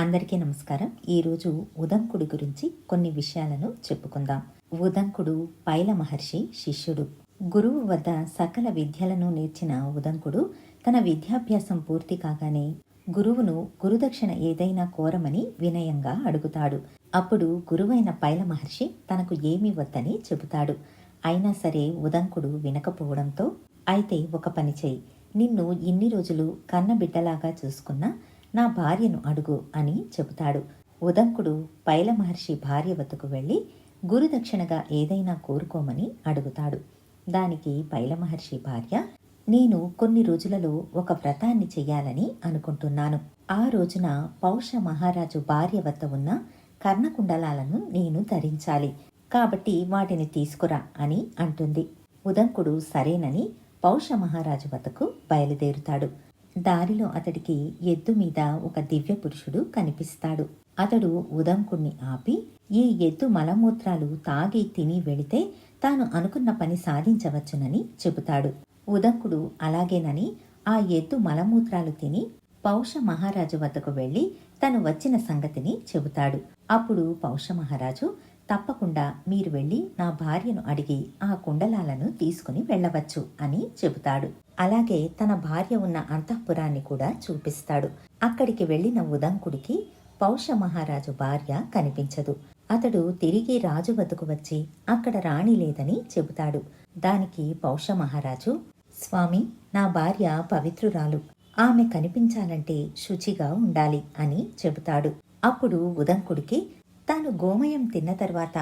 అందరికీ నమస్కారం. ఈరోజు ఉదంకుడు గురించి కొన్ని విషయాలను చెప్పుకుందాం. ఉదంకుడు పైల మహర్షి శిష్యుడు. గురువు వద్ద సకల విద్యలను నేర్చిన ఉదంకుడు తన విద్యాభ్యాసం పూర్తి కాగానే గురువును గురుదక్షిణ ఏదైనా కోరమని వినయంగా అడుగుతాడు. అప్పుడు గురువైన పైల మహర్షి తనకు ఏమి వద్దని చెబుతాడు. అయినా సరే ఉదంకుడు వినకపోవడంతో అయితే ఒక పని చేయి నిన్ను ఇన్ని రోజులు కన్నబిడ్డలాగా చూసుకున్న నా భార్యను అడుగు అని చెబుతాడు. ఉదంకుడు పైల మహర్షి భార్య వద్దకు వెళ్ళి గురుదక్షిణగా ఏదైనా కోరుకోమని అడుగుతాడు. దానికి పైల మహర్షి భార్య నేను కొన్ని రోజులలో ఒక వ్రతాన్ని చెయ్యాలని అనుకుంటున్నాను. ఆ రోజున పౌష మహారాజు భార్య వద్ద ఉన్న కర్ణకుండలాలను నేను ధరించాలి. కాబట్టి వాటిని తీసుకురా అని అంటుంది. ఉదంకుడు సరేనని పౌష మహారాజు వద్దకు బయలుదేరుతాడు. దారిలో అతడికి ఎద్దు మీద ఒక దివ్య పురుషుడు కనిపిస్తాడు. అతడు ఉదంకుణ్ణి ఆపి ఈ ఎద్దు మలమూత్రాలు తాగి తిని వెళితే తాను అనుకున్న పని సాధించవచ్చునని చెబుతాడు. ఉదంకుడు అలాగేనని ఆ ఎద్దు మలమూత్రాలు తిని పౌష మహారాజు వద్దకు వెళ్ళి తను వచ్చిన సంగతిని చెబుతాడు. అప్పుడు పౌష మహారాజు తప్పకుండా మీరు వెళ్ళి నా భార్యను అడిగి ఆ కుండలాలను తీసుకుని వెళ్ళవచ్చు అని చెబుతాడు. అలాగే తన భార్య ఉన్న అంతఃపురాన్ని కూడా చూపిస్తాడు. అక్కడికి వెళ్ళిన ఉదంకుడికి పౌష మహారాజు భార్య కనిపించదు. అతడు తిరిగి రాజు వద్దకు వచ్చి అక్కడ రాణి లేదని చెబుతాడు. దానికి పౌష మహారాజు స్వామి నా భార్య పవిత్రురాలు. ఆమె కనిపించాలంటే శుచిగా ఉండాలి అని చెబుతాడు. అప్పుడు ఉదంకుడికి తాను గోమయం తిన్న తర్వాత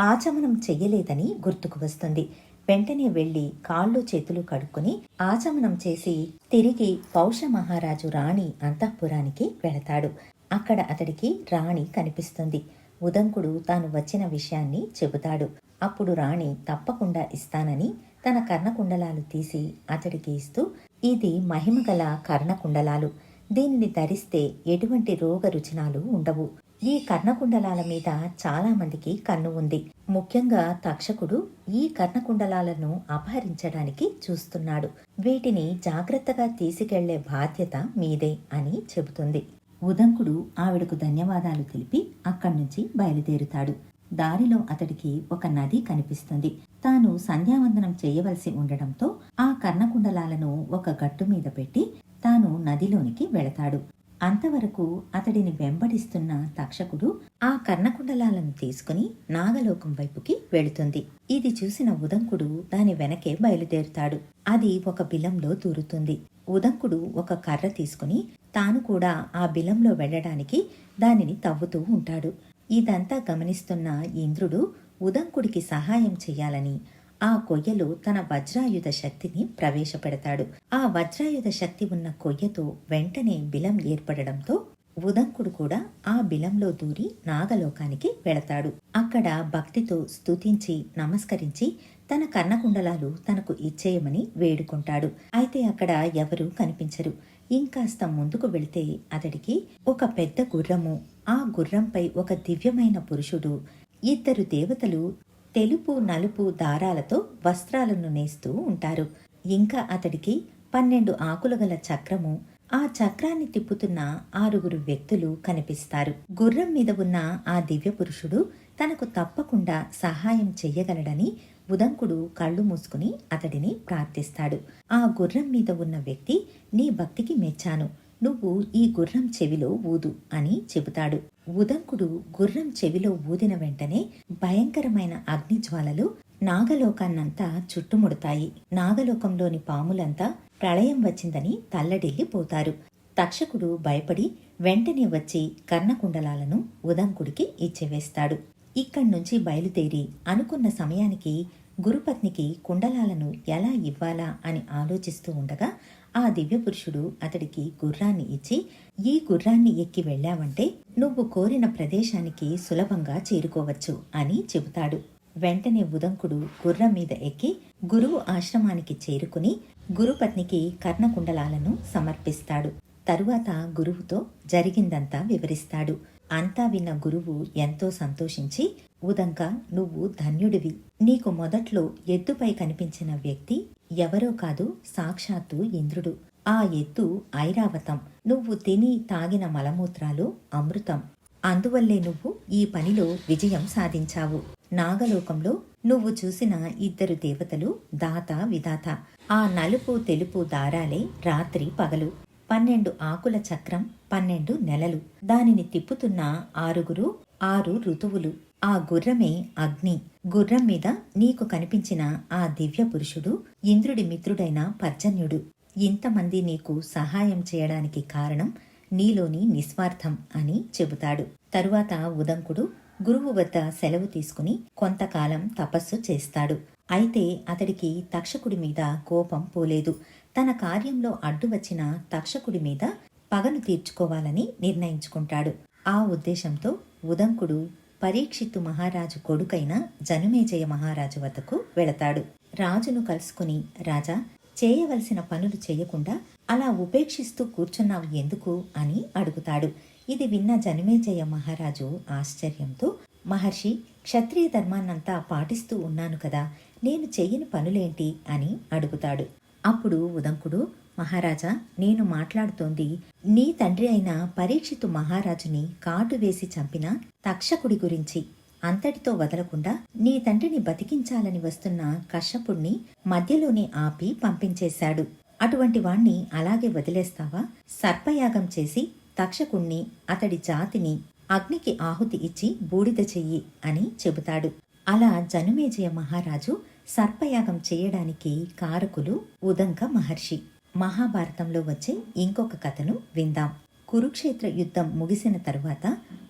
ఆచమనం చెయ్యలేదని గుర్తుకు వస్తుంది. వెంటనే వెళ్ళి కాళ్ళు చేతులు కడుక్కుని ఆచమనం చేసి తిరిగి పౌష మహారాజు రాణి అంతఃపురానికి వెళతాడు. అక్కడ అతడికి రాణి కనిపిస్తుంది. ఉదంకుడు తాను వచ్చిన విషయాన్ని చెబుతాడు. అప్పుడు రాణి తప్పకుండా ఇస్తానని తన కర్ణకుండలాలు తీసి అతడికి ఇస్తూ ఇది మహిమగల కర్ణకుండలాలు. దీనిని ధరిస్తే ఎటువంటి రోగ రుచినాలు ఉండవు. ఈ కర్ణకుండలాల మీద చాలామందికి కన్ను ఉంది. ముఖ్యంగా తక్షకుడు ఈ కర్ణకుండలాలను అపహరించడానికి చూస్తున్నాడు. వీటిని జాగ్రత్తగా తీసుకెళ్ళే బాధ్యత మీదే అని చెబుతుంది. ఉదంకుడు ఆవిడకు ధన్యవాదాలు తెలిపి అక్కడి నుంచి బయలుదేరుతాడు. దారిలో అతడికి ఒక నది కనిపిస్తుంది. తాను సంధ్యావందనం చేయవలసి ఉండడంతో ఆ కర్ణకుండలాలను ఒక గట్టు మీద పెట్టి తాను నదిలోనికి వెళతాడు. అంతవరకు అతడిని వెంబడిస్తున్న తక్షకుడు ఆ కర్ణకుండలాలను తీసుకుని నాగలోకం వైపుకి వెళుతుంది. ఇది చూసిన ఉదంకుడు దాని వెనకే బయలుదేరుతాడు. అది ఒక బిలంలో దూరుతుంది. ఉదంకుడు ఒక కర్ర తీసుకుని తాను కూడా ఆ బిలంలో వెళ్ళడానికి దానిని తవ్వుతూ ఉంటాడు. ఇదంతా గమనిస్తున్న ఇంద్రుడు ఉదంకుడికి సహాయం చెయ్యాలని ఆ కొయ్యలో తన వజ్రాయుధ శక్తిని ప్రవేశపెడతాడు. ఆ వజ్రాయుధ శక్తి ఉన్న కొయ్యతో వెంటనే బిలం ఏర్పడడంతో ఉదంకుడు కూడా ఆ బిలంలో దూరి నాగలోకానికి వెళతాడు. అక్కడ భక్తితో స్తుతించి నమస్కరించి తన కర్ణకుండలాలు తనకు ఇచ్చేయమని వేడుకుంటాడు. అయితే అక్కడ ఎవరూ కనిపించరు. ఇంకాస్త ముందుకు వెళితే అతడికి ఒక పెద్ద గుర్రము ఆ గుర్రంపై ఒక దివ్యమైన పురుషుడు ఇద్దరు దేవతలు తెలుపు నలుపు దారాలతో వస్త్రాలను నేస్తూ ఉంటారు. ఇంకా అతడికి పన్నెండు ఆకులు గల చక్రము ఆ చక్రాన్ని తిప్పుతున్న ఆరుగురు వ్యక్తులు కనిపిస్తారు. గుర్రం మీద ఉన్న ఆ దివ్య పురుషుడు తనకు తప్పకుండా సహాయం చెయ్యగలడని ఉదంకుడు కళ్ళు మూసుకుని అతడిని ప్రార్థిస్తాడు. ఆ గుర్రం మీద ఉన్న వ్యక్తి నీ భక్తికి మెచ్చాను. నువ్వు ఈ గుర్రం చెవిలో ఊదు అని చెబుతాడు. ఉదంకుడు గుర్రం చెవిలో ఊదిన వెంటనే భయంకరమైన అగ్నిజ్వాలలు నాగలోకాన్నంతా చుట్టుముడతాయి. నాగలోకంలోని పాములంతా ప్రళయం వచ్చిందని తల్లడిల్లిపోతారు. తక్షకుడు భయపడి వెంటనే వచ్చి కర్ణకుండలాలను ఉదంకుడికి ఇచ్చివేస్తాడు. ఇక్కడ్నుంచి బయలుదేరి అనుకున్న సమయానికి గురుపత్నికి కుండలాలను ఎలా ఇవ్వాలా అని ఆలోచిస్తూ ఉండగా ఆ దివ్యపురుషుడు అతడికి గుర్రాన్ని ఇచ్చి ఈ గుర్రాన్ని ఎక్కి వెళ్ళావంటే నువ్వు కోరిన ప్రదేశానికి సులభంగా చేరుకోవచ్చు అని చెబుతాడు. వెంటనే ఉదంకుడు గుర్రం మీద ఎక్కి గురువు ఆశ్రమానికి చేరుకుని గురుపత్నికి కర్ణకుండలాలను సమర్పిస్తాడు. తరువాత గురువుతో జరిగిందంతా వివరిస్తాడు. అంతా విన్న గురువు ఎంతో సంతోషించి ఉదంక నువ్వు ధన్యుడివి. నీకు మొదట్లో ఎద్దుపై కనిపించిన వ్యక్తి ఎవరో కాదు సాక్షాత్తు ఇంద్రుడు. ఆ ఎత్తు ఐరావతం. నువ్వు తిని తాగిన మలమూత్రాలు అమృతం. అందువల్లే నువ్వు ఈ పనిలో విజయం సాధించావు. నాగలోకంలో నువ్వు చూసిన ఇద్దరు దేవతలు దాత విధాత. ఆ నలుపు తెలుపు దారాలే రాత్రి పగలు. పన్నెండు ఆకుల చక్రం పన్నెండు నెలలు. దానిని తిప్పుతున్న ఆరుగురు ఆరు ఋతువులు. ఆ గుర్రమే అగ్ని. గుర్రం మీద నీకు కనిపించిన ఆ దివ్య పురుషుడు ఇంద్రుడి మిత్రుడైన పర్జన్యుడు. ఇంతమంది నీకు సహాయం చేయడానికి కారణం నీలోని నిస్వార్థం అని చెబుతాడు. తరువాత ఉదంకుడు గురువు వద్ద సెలవు తీసుకుని కొంతకాలం తపస్సు చేస్తాడు. అయితే అతడికి తక్షకుడి మీద కోపం పోలేదు. తన కార్యంలో అడ్డు వచ్చిన తక్షకుడి మీద పగను తీర్చుకోవాలని నిర్ణయించుకుంటాడు. ఆ ఉద్దేశంతో ఉదంకుడు పరీక్షిత్తు మహారాజు కొడుకైన జనుమేజయ మహారాజు వద్దకు వెళతాడు. రాజును కలుసుకుని రాజా చేయవలసిన పనులు చేయకుండా అలా ఉపేక్షిస్తూ కూర్చున్నావు ఎందుకు అని అడుగుతాడు. ఇది విన్న జనమేజయ మహారాజు ఆశ్చర్యంతో మహర్షి క్షత్రియ ధర్మాన్నంతా పాటిస్తూ ఉన్నాను కదా నేను చెయ్యని పనులేంటి అని అడుగుతాడు. అప్పుడు ఉదంకుడు మహారాజా నేను మాట్లాడుతోంది నీ తండ్రి అయిన పరీక్షితు మహారాజుని కాటు వేసి చంపిన తక్షకుడి గురించి. అంతటితో వదలకుండా నీ తండ్రిని బతికించాలని వస్తున్న కశ్యపుణ్ణి మధ్యలోనే ఆపి పంపించేశాడు. అటువంటి వాణ్ణి అలాగే వదిలేస్తావా? సర్పయాగం చేసి తక్షకుణ్ణి అతడి జాతిని అగ్నికి ఆహుతి ఇచ్చి బూడిద చెయ్యి అని చెబుతాడు. అలా జనుమేజయ మహారాజు సర్పయాగం చేయడానికి కారకులు ఉదంక మహర్షి. మహాభారతంలో వచ్చే ఇంకొక కథను విందాం. కురుక్షేత్ర యుద్ధం ముగిసిన తరువాత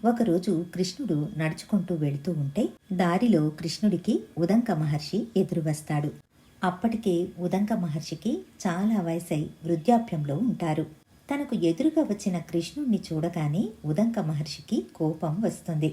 ఒకరోజు కృష్ణుడు నడుచుకుంటూ వెళుతూ ఉంటే దారిలో కృష్ణుడికి ఉదంక మహర్షి ఎదురు వస్తాడు అప్పటికే ఉదంక మహర్షికి చాలా వయసై వృద్ధాప్యంలో ఉంటారు. తనకు ఎదురుగా వచ్చిన కృష్ణుణ్ణి చూడగానే ఉదంక మహర్షికి కోపం వస్తుంది.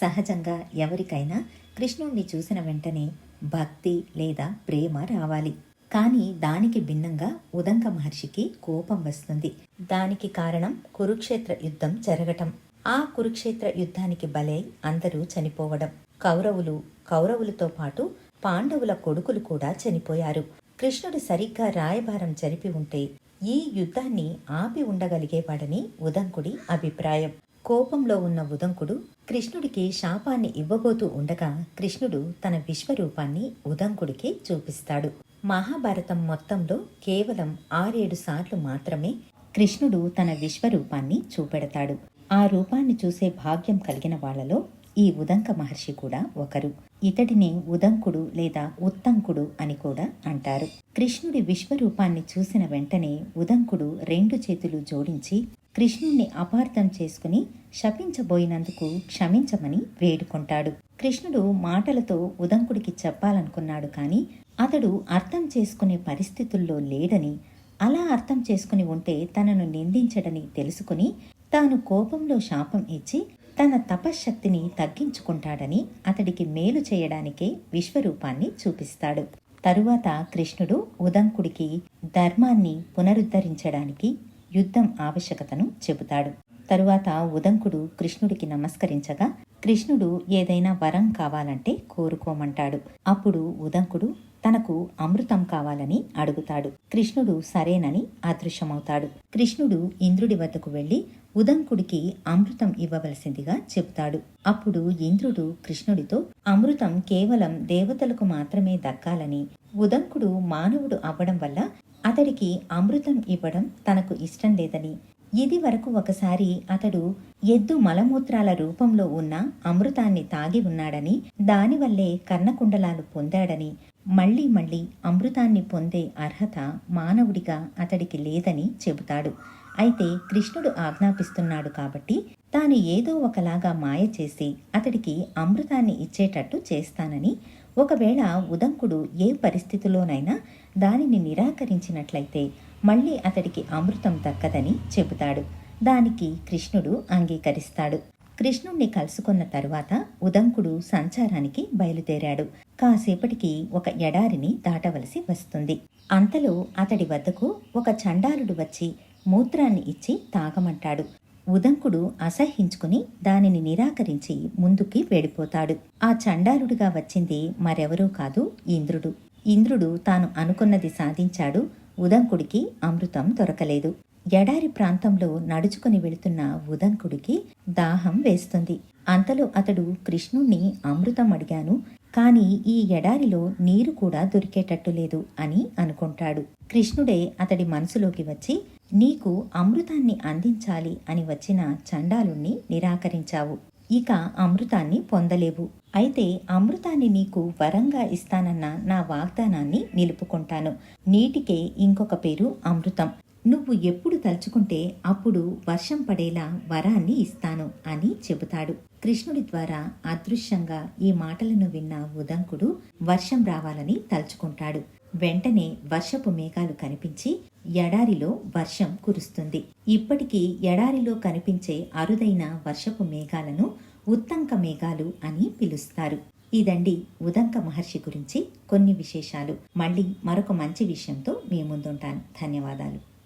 సహజంగా ఎవరికైనా కృష్ణుణ్ణి చూసిన వెంటనే భక్తి లేదా ప్రేమ రావాలి. కానీ దానికి భిన్నంగా ఉదంక మహర్షికి కోపం వస్తుంది. దానికి కారణం కురుక్షేత్ర యుద్ధం జరగటం. ఆ కురుక్షేత్ర యుద్ధానికి బలై అందరూ చనిపోవడం. కౌరవులు కౌరవులతో పాటు పాండవుల కొడుకులు కూడా చనిపోయారు. కృష్ణుడు సరిగ్గా రాయబారం జరిపి ఉంటే ఈ యుద్ధాన్ని ఆపి ఉండగలిగేవాడని ఉదంకుడి అభిప్రాయం. కోపంలో ఉన్న ఉదంకుడు కృష్ణుడికి శాపాన్ని ఇవ్వబోతూ ఉండగా కృష్ణుడు తన విశ్వరూపాన్ని ఉదంకుడికి చూపిస్తాడు. మహాభారతం మొత్తంలో కేవలం ఆరేడు సార్లు మాత్రమే కృష్ణుడు తన విశ్వరూపాన్ని చూపెడతాడు. ఆ రూపాన్ని చూసే భాగ్యం కలిగిన వాళ్ళలో ఈ ఉదంక మహర్షి కూడా ఒకరు. ఇతడిని ఉదంకుడు లేదా ఉత్తంకుడు అని కూడా అంటారు. కృష్ణుడి విశ్వరూపాన్ని చూసిన వెంటనే ఉదంకుడు రెండు చేతులు జోడించి కృష్ణుణ్ణి అపార్థం చేసుకుని శపించబోయినందుకు క్షమించమని వేడుకుంటాడు. కృష్ణుడు మాటలతో ఉదంకుడికి చెప్పాలనుకున్నాడు కానీ అతడు అర్థం చేసుకునే పరిస్థితుల్లో లేడని అలా అర్థం చేసుకుని ఉంటే తనను నిందించడని తెలుసుకుని తాను కోపంలో శాపం ఇచ్చి తన తపశ్శక్తిని తగ్గించుకుంటాడని అతడికి మేలు చేయడానికే విశ్వరూపాన్ని చూపిస్తాడు. తరువాత కృష్ణుడు ఉదంకుడికి ధర్మాన్ని పునరుద్ధరించడానికి యుద్ధం ఆవశ్యకతను చెబుతాడు. తరువాత ఉదంకుడు కృష్ణుడికి నమస్కరించగా కృష్ణుడు ఏదైనా వరం కావాలంటే కోరుకోమంటాడు. అప్పుడు ఉదంకుడు తనకు అమృతం కావాలని అడుగుతాడు. కృష్ణుడు సరేనని అదృశ్యమవుతాడు. కృష్ణుడు ఇంద్రుడి వద్దకు వెళ్ళి ఉదంకుడికి అమృతం ఇవ్వవలసిందిగా చెబుతాడు. అప్పుడు ఇంద్రుడు కృష్ణుడితో అమృతం కేవలం దేవతలకు మాత్రమే దక్కాలని ఉదంకుడు మానవుడు అవ్వడం వల్ల అతడికి అమృతం ఇవ్వడం తనకు ఇష్టం లేదని ఇది వరకు ఒకసారి అతడు ఎద్దు మలమూత్రాల రూపంలో ఉన్న అమృతాన్ని తాగి ఉన్నాడని దానివల్లే కర్ణకుండలాలు పొందాడని మళ్ళీ మళ్ళీ అమృతాన్ని పొందే అర్హత మానవుడిగా అతడికి లేదని చెబుతాడు. అయితే కృష్ణుడు ఆజ్ఞాపిస్తున్నాడు కాబట్టి తాను ఏదో ఒకలాగా మాయ చేసి అతడికి అమృతాన్ని ఇచ్చేటట్టు చేస్తానని ఒకవేళ ఉదంకుడు ఏ పరిస్థితిలోనైనా దానిని నిరాకరించినట్లయితే మళ్ళీ అతడికి అమృతం దక్కదని చెబుతాడు. దానికి కృష్ణుడు అంగీకరిస్తాడు. కృష్ణుణ్ణి కలుసుకున్న తరువాత ఉదంకుడు సంచారానికి బయలుదేరాడు. కాసేపటికి ఒక ఎడారిని దాటవలసి వస్తుంది. అంతలో అతడి వద్దకు ఒక చండాలుడు వచ్చి మూత్రాన్ని ఇచ్చి తాగమంటాడు. ఉదంకుడు అసహించుకుని దానిని నిరాకరించి ముందుకి వెళ్ళిపోతాడు. ఆ చండాలుడిగా వచ్చింది మరెవరూ కాదు ఇంద్రుడు. ఇంద్రుడు తాను అనుకున్నది సాధించాడు. ఉదంకుడికి అమృతం దొరకలేదు. ఎడారి ప్రాంతంలో నడుచుకుని వెళుతున్న ఉదంకుడికి దాహం వేస్తుంది. అంతలో అతడు కృష్ణుణ్ణి అమృతం అడిగాను. కాని ఈ ఎడారిలో నీరు కూడా దొరికేటట్టు లేదు అని అనుకుంటాడు. కృష్ణుడే అతడి మనసులోకి వచ్చి నీకు అమృతాన్ని అందించాలి అని వచ్చిన చండాలుణ్ణి నిరాకరించావు. ఇక అమృతాన్ని పొందలేవు. అయితే అమృతాన్ని నీకు వరంగా ఇస్తానన్న నా వాగ్దానాన్ని నిలుపుకుంటాను. నీటికే ఇంకొక పేరు అమృతం. నువ్వు ఎప్పుడు తలుచుకుంటే అప్పుడు వర్షం పడేలా వరాన్ని ఇస్తాను అని చెబుతాడు. కృష్ణుడి ద్వారా అదృశ్యంగా ఈ మాటలను విన్న ఉదంకుడు వర్షం రావాలని తలుచుకుంటాడు. వెంటనే వర్షపు మేఘాలు కనిపించి ఎడారిలో వర్షం కురుస్తుంది. ఇప్పటికీ ఎడారిలో కనిపించే అరుదైన వర్షపు మేఘాలను ఉత్తంక మేఘాలు అని పిలుస్తారు. ఇదండి ఉదంక మహర్షి గురించి కొన్ని విశేషాలు. మళ్ళీ మరొక మంచి విషయంతో మీ ముందుంటాను. ధన్యవాదాలు.